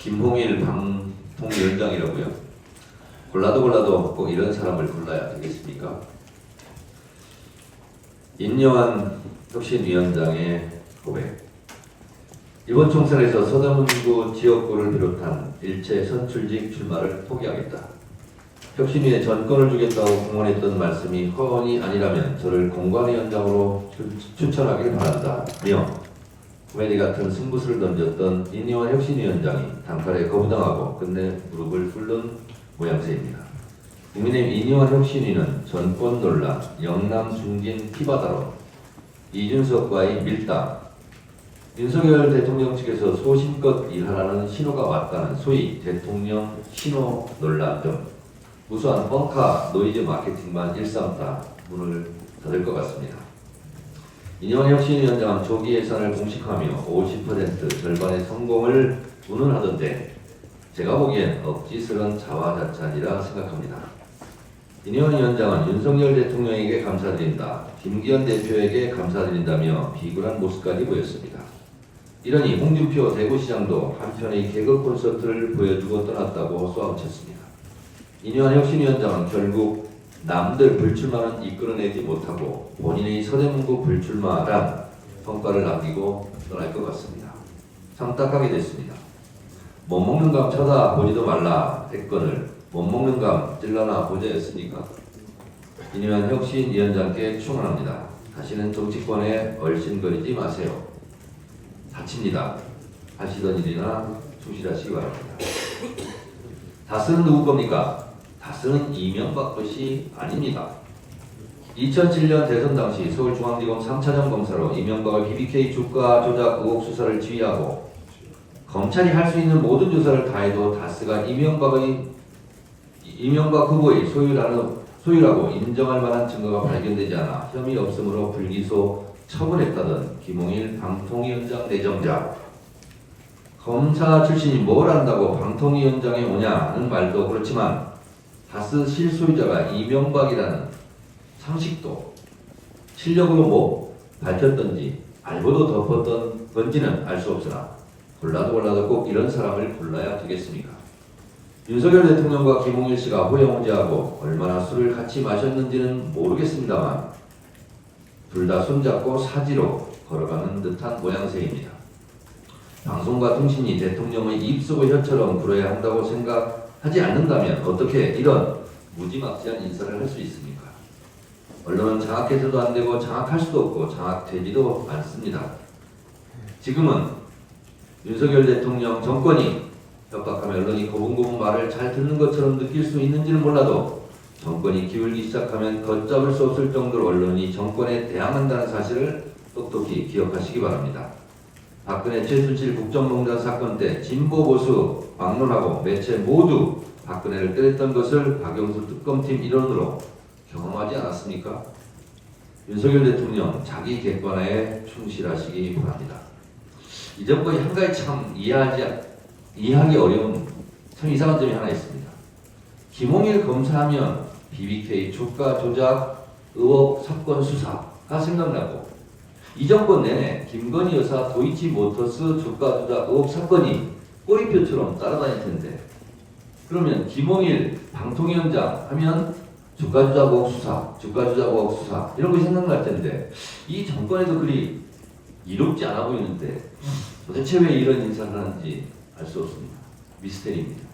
김홍일 방통위원장이라고요. 골라도 골라도 꼭 이런 사람을 골라야 되겠습니까? 인영한 혁신위원장의 고백. 이번 총선에서 서대문구 지역구를 비롯한 일체 선출직 출마를 포기하겠다. 혁신위에 전권을 주겠다고 공언했던 말씀이 허언이 아니라면 저를 공관위원장으로 추- 추천하길 바란다. 며 코미디 같은 승부수를 던졌던 인의원 혁신위원장이 단칼에 거부당하고 끝내 무릎을 꿇는 모양새입니다. 국민의힘 인의원 혁신위는 전권 논란, 영남 중진 피바다론, 이준석과의 밀당, 윤석열 대통령 측에서 소신껏 일하라는 신호가 왔다는 소위 대통령 신호 논란 등 무수한 뻥카 노이즈 마케팅만 일삼다 문을 닫을 것 같습니다. 인영 혁신위원장은 조기 예산을 공식화하며 50% 절반의 성공을 운운하던데 제가 보기엔 억지스런 자화자찬이라 생각합니다. 인영 위원장은 윤석열 대통령에게 감사드린다, 김기현 대표에게 감사드린다며 비굴한 모습까지 보였습니다. 이러니 홍준표 대구시장도 한편의 개그 콘서트를 보여주고 떠났다고 쏘아붙였습니다. 인요한 혁신위원장은 결국 남들 불출마는 이끌어내지 못하고 본인의 서대문구 불출마란 성과를 남기고 떠날 것 같습니다. 상딱하게 됐습니다. 못 먹는 감 쳐다보지도 말라 했건을 못 먹는 감 찔러나 보자였습니까? 인요한 혁신 위원장께 충원합니다. 다시는 정치권에 얼씬거리지 마세요. 다칩니다. 하시던 일이나 충실하시기 바랍니다. 다스는 누구 겁니까? 다스는 이명박 것이 아닙니다. 2007년 대선 당시 서울중앙지검 3차장 검사로 이명박을 BBK 주가 조작 의혹 수사를 지휘하고 검찰이 할 수 있는 모든 조사를 다해도 다스가 이명박의 이명박 후보의 소유라는 소유라고 인정할 만한 증거가 발견되지 않아 혐의 없음으로 불기소 처분했다던 김홍일 방통위원장 내정자 검사 출신이 뭘 안다고 방통위원장에 오냐는 말도 그렇지만 다스 실소유자가 이명박이라는 상식도 실력으로 뭐 밝혔던지 알고도 덮었던 건지는 알 수 없으나 골라도 골라도 꼭 이런 사람을 골라야 되겠습니까? 윤석열 대통령과 김홍일 씨가 호영호제하고 얼마나 술을 같이 마셨는지는 모르겠습니다만 둘 다 손잡고 사지로 걸어가는 듯한 모양새입니다. 방송과 통신이 대통령의 입속의 혀처럼 불어야 한다고 생각 하지 않는다면 어떻게 이런 무지막지한 인사를 할 수 있습니까? 언론은 장악해서도 안 되고 장악할 수도 없고 장악되지도 않습니다. 지금은 윤석열 대통령 정권이 협박하면 언론이 고분고분 말을 잘 듣는 것처럼 느낄 수 있는지는 몰라도 정권이 기울기 시작하면 걷잡을 수 없을 정도로 언론이 정권에 대항한다는 사실을 똑똑히 기억하시기 바랍니다. 박근혜 최순실 국정농단 사건 때 진보 보수 막론하고 매체 모두 박근혜를 때렸던 것을 박영수 특검팀 일원으로 경험하지 않았습니까? 윤석열 대통령 자기 객관화에 충실하시기 바랍니다. 이 정권이 한 가지 참 이해하지 이해하기 어려운 참 이상한 점이 하나 있습니다. 김홍일 검사하면 BBK 주가 조작 의혹 사건 수사가 생각나고 이 정권 내내 김건희 여사 도이치모터스 주가 조작 의혹 사건이 꼬리표처럼 따라다닐 텐데 그러면 김홍일 방통위원장 하면 주가 조작 의혹 수사, 주가 조작 의혹 수사 이런 것이 생각날 텐데 이 정권에도 그리 이롭지 않아 보이는데 도대체 왜 이런 인사를 하는지 알 수 없습니다. 미스테리입니다.